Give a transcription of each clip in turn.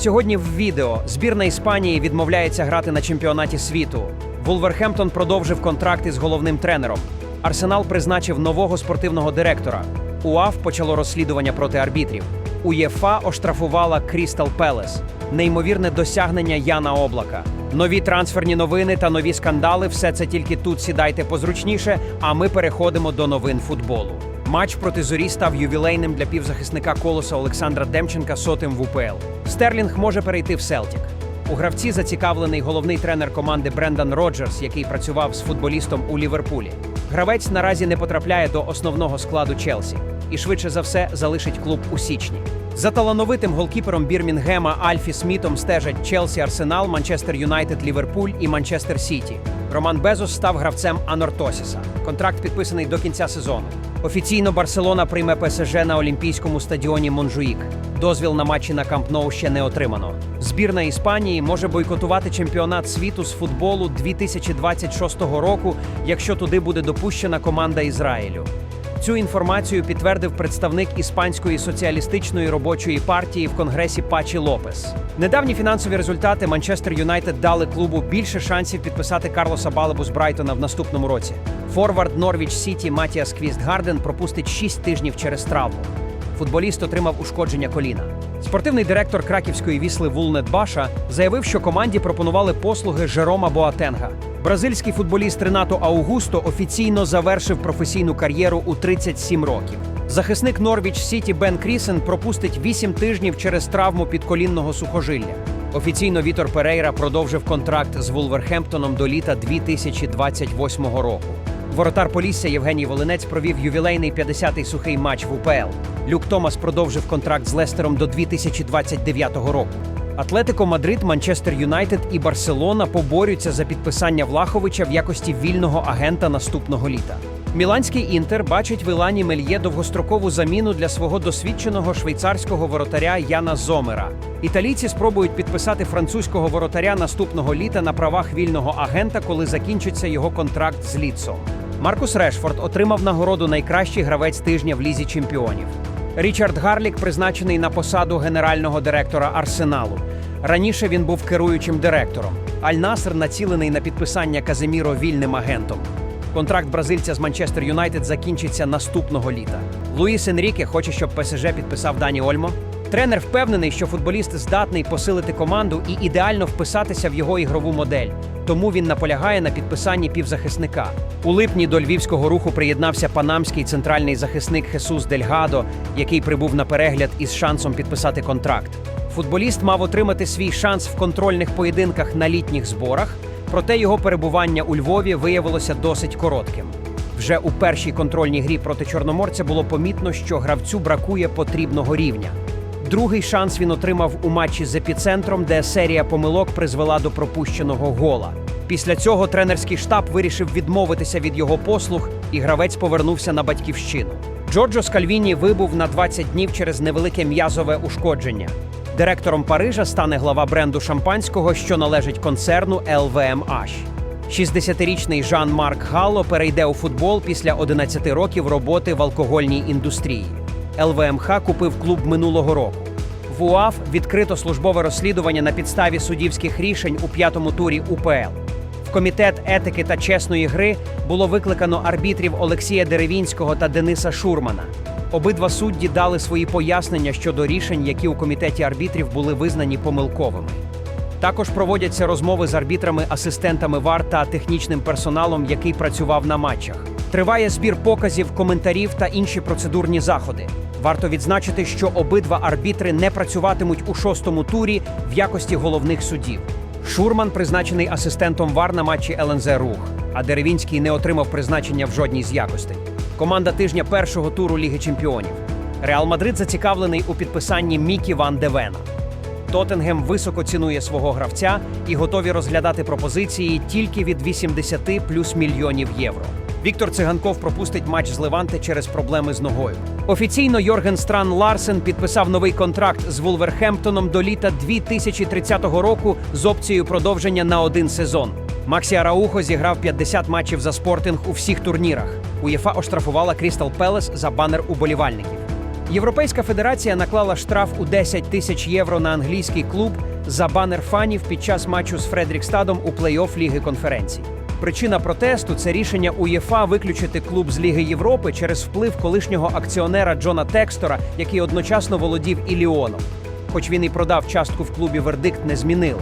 Сьогодні в відео збірна Іспанії відмовляється грати на чемпіонаті світу. Вулверхемптон продовжив контракт із головним тренером. Арсенал призначив нового спортивного директора. УАФ почало розслідування проти арбітрів. УЄФА оштрафувала Крістал Пелес. Неймовірне досягнення Яна Облака. Нові трансферні новини та нові скандали. Все це тільки тут сідайте позручніше. А ми переходимо до новин футболу. Матч проти зорі став ювілейним для півзахисника колоса Олександра Демченка сотим в УПЛ. Стерлінг може перейти в Селтік. У гравці зацікавлений головний тренер команди Брендан Роджерс, який працював з футболістом у Ліверпулі. Гравець наразі не потрапляє до основного складу Челсі і швидше за все залишить клуб у січні. За талановитим голкіпером Бірмінгема Альфі Смітом стежать Челсі, Арсенал, Манчестер Юнайтед, Ліверпуль і Манчестер Сіті. Роман Безос став гравцем Анортосіса. Контракт підписаний до кінця сезону. Офіційно Барселона прийме ПСЖ на Олімпійському стадіоні Монжуїк. Дозвіл на матчі на Камп Ноу ще не отримано. Збірна Іспанії може бойкотувати чемпіонат світу з футболу 2026 року, якщо туди буде допущена команда Ізраїлю. Цю інформацію підтвердив представник іспанської соціалістичної робочої партії в конгресі Пачі Лопес. Недавні фінансові результати Манчестер Юнайтед дали клубу більше шансів підписати Карлоса Балебу з Брайтона в наступному році. Форвард Норвіч Сіті Матіас Квістгарден пропустить 6 тижнів через травму. Футболіст отримав ушкодження коліна. Спортивний директор краківської вісли Вулнет Баша заявив, що команді пропонували послуги Жерома Боатенга. Бразильський футболіст Ренато Аугусто офіційно завершив професійну кар'єру у 37 років. Захисник Норвіч Сіті Бен Крісен пропустить 8 тижнів через травму підколінного сухожилля. Офіційно Вітор Перейра продовжив контракт з Вулверхемптоном до літа 2028 року. Воротар Полісся Євгеній Волинець провів ювілейний 50-й сухий матч в УПЛ. Люк Томас продовжив контракт з Лестером до 2029 року. Атлетико Мадрид, Манчестер Юнайтед і Барселона поборються за підписання Влаховича в якості вільного агента наступного літа. Міланський інтер бачить в Ілані Мельє довгострокову заміну для свого досвідченого швейцарського воротаря Яна Зомера. Італійці спробують підписати французького воротаря наступного літа на правах вільного агента, коли закінчиться його контракт з Ліцом. Маркус Решфорд отримав нагороду найкращий гравець тижня в лізі чемпіонів. Річард Гарлік призначений на посаду генерального директора Арсеналу. Раніше він був керуючим директором. Аль-Наср націлений на підписання Казиміро вільним агентом. Контракт бразильця з Манчестер Юнайтед закінчиться наступного літа. Луїс Енріке хоче, щоб ПСЖ підписав Дані Ольмо. Тренер впевнений, що футболіст здатний посилити команду і ідеально вписатися в його ігрову модель. Тому він наполягає на підписанні півзахисника. У липні до львівського руху приєднався панамський центральний захисник Хесус Дельгадо, який прибув на перегляд із шансом підписати контракт. Футболіст мав отримати свій шанс в контрольних поєдинках на літніх зборах, проте його перебування у Львові виявилося досить коротким. Вже у першій контрольній грі проти Чорноморця було помітно, що гравцю бракує потрібного рівня. Другий шанс він отримав у матчі з епіцентром, де серія помилок призвела до пропущеного гола. Після цього тренерський штаб вирішив відмовитися від його послуг, і гравець повернувся на батьківщину. Джорджо Скальвіні вибув на 20 днів через невелике м'язове ушкодження. Директором Парижа стане глава бренду шампанського, що належить концерну LVMH. 60-річний Жан-Марк Галло перейде у футбол після 11 років роботи в алкогольній індустрії. ЛВМХ купив клуб минулого року. В УАФ відкрито службове розслідування на підставі суддівських рішень у п'ятому турі УПЛ. В комітет етики та чесної гри було викликано арбітрів Олексія Деревінського та Дениса Шурмана. Обидва судді дали свої пояснення щодо рішень, які у комітеті арбітрів були визнані помилковими. Також проводяться розмови з арбітрами, асистентами ВАР та технічним персоналом, який працював на матчах. Триває збір показів, коментарів та інші процедурні заходи. Варто відзначити, що обидва арбітри не працюватимуть у шостому турі в якості головних суддів. Шурман призначений асистентом ВАР на матчі ЛНЗ Рух, а Деревінський не отримав призначення в жодній з якостей. Команда тижня першого туру Ліги Чемпіонів. Реал Мадрид зацікавлений у підписанні Мікі Ван Девена. Тоттенгем високо цінує свого гравця і готові розглядати пропозиції тільки від 80 плюс мільйонів євро. Віктор Циганков пропустить матч з Леванте через проблеми з ногою. Офіційно Йорген Стран Ларсен підписав новий контракт з Вулверхемптоном до літа 2030 року з опцією продовження на один сезон. Максі Араухо зіграв 50 матчів за спортинг у всіх турнірах. УЄФА оштрафувала Крістал Пелес за банер уболівальників. Європейська федерація наклала штраф у 10 тисяч євро на англійський клуб за банер фанів під час матчу з Фредрікстадом у плей-офф Ліги конференцій. Причина протесту це рішення УЄФА виключити клуб з Ліги Європи через вплив колишнього акціонера Джона Текстора, який одночасно володів і Ліоном. Хоч він і продав частку в клубі, вердикт не змінили.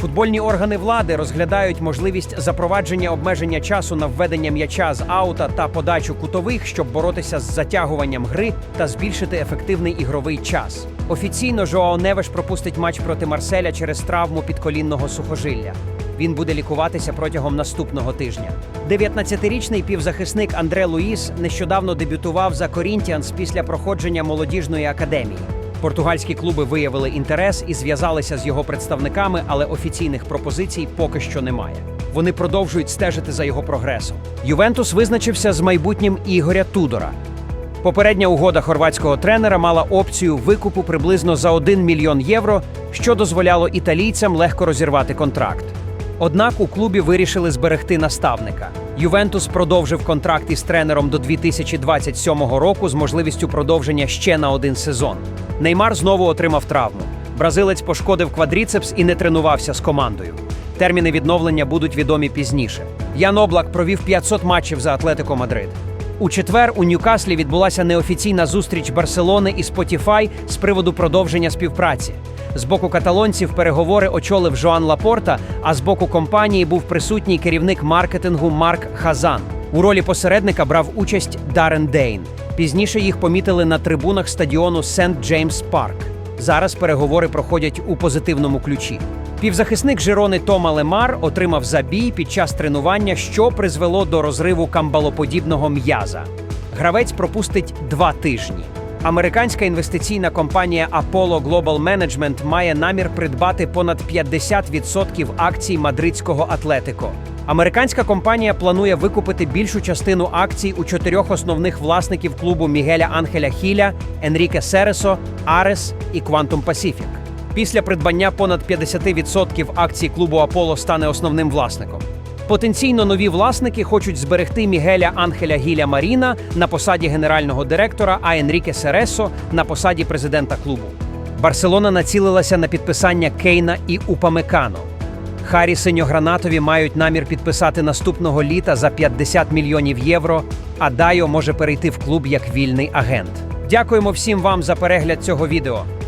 Футбольні органи влади розглядають можливість запровадження обмеження часу на введення м'яча з аута та подачу кутових, щоб боротися з затягуванням гри та збільшити ефективний ігровий час. Офіційно Жоао Невеш пропустить матч проти Марселя через травму підколінного сухожилля. Він буде лікуватися протягом наступного тижня. 19-річний півзахисник Андре Луїс нещодавно дебютував за Корінтіанс після проходження молодіжної академії. Португальські клуби виявили інтерес і зв'язалися з його представниками, але офіційних пропозицій поки що немає. Вони продовжують стежити за його прогресом. Ювентус визначився з майбутнім Ігоря Тудора. Попередня угода хорватського тренера мала опцію викупу приблизно за 1 мільйон євро, що дозволяло італійцям легко розірвати контракт. Однак у клубі вирішили зберегти наставника. Ювентус продовжив контракт із тренером до 2027 року з можливістю продовження ще на один сезон. Неймар знову отримав травму. Бразилець пошкодив квадріцепс і не тренувався з командою. Терміни відновлення будуть відомі пізніше. Ян Облак провів 500 матчів за Атлетико Мадрид. У четвер у Ньюкаслі відбулася неофіційна зустріч Барселони і Spotify з приводу продовження співпраці. З боку каталонців переговори очолив Жоан Лапорта, а з боку компанії був присутній керівник маркетингу Марк Хазан. У ролі посередника брав участь Дарен Дейн. Пізніше їх помітили на трибунах стадіону Сент Джеймс Парк. Зараз переговори проходять у позитивному ключі. Півзахисник Жирони Тома Лемар отримав забій під час тренування, що призвело до розриву камбалоподібного м'яза. Гравець пропустить два тижні. Американська інвестиційна компанія Apollo Global Management має намір придбати понад 50% акцій мадридського Атлетико. Американська компанія планує викупити більшу частину акцій у чотирьох основних власників клубу Мігеля Анхеля Хіля, Енріке Сересо, Арес і Quantum Pacific. Після придбання понад 50% акцій клубу Аполло стане основним власником. Потенційно нові власники хочуть зберегти Мігеля Анхеля Гіля Маріна на посаді генерального директора, а Енріке Сересо на посаді президента клубу. Барселона націлилася на підписання Кейна і Упамекано. Харі синьогранатові мають намір підписати наступного літа за 50 мільйонів євро, а Дайо може перейти в клуб як вільний агент. Дякуємо всім вам за перегляд цього відео.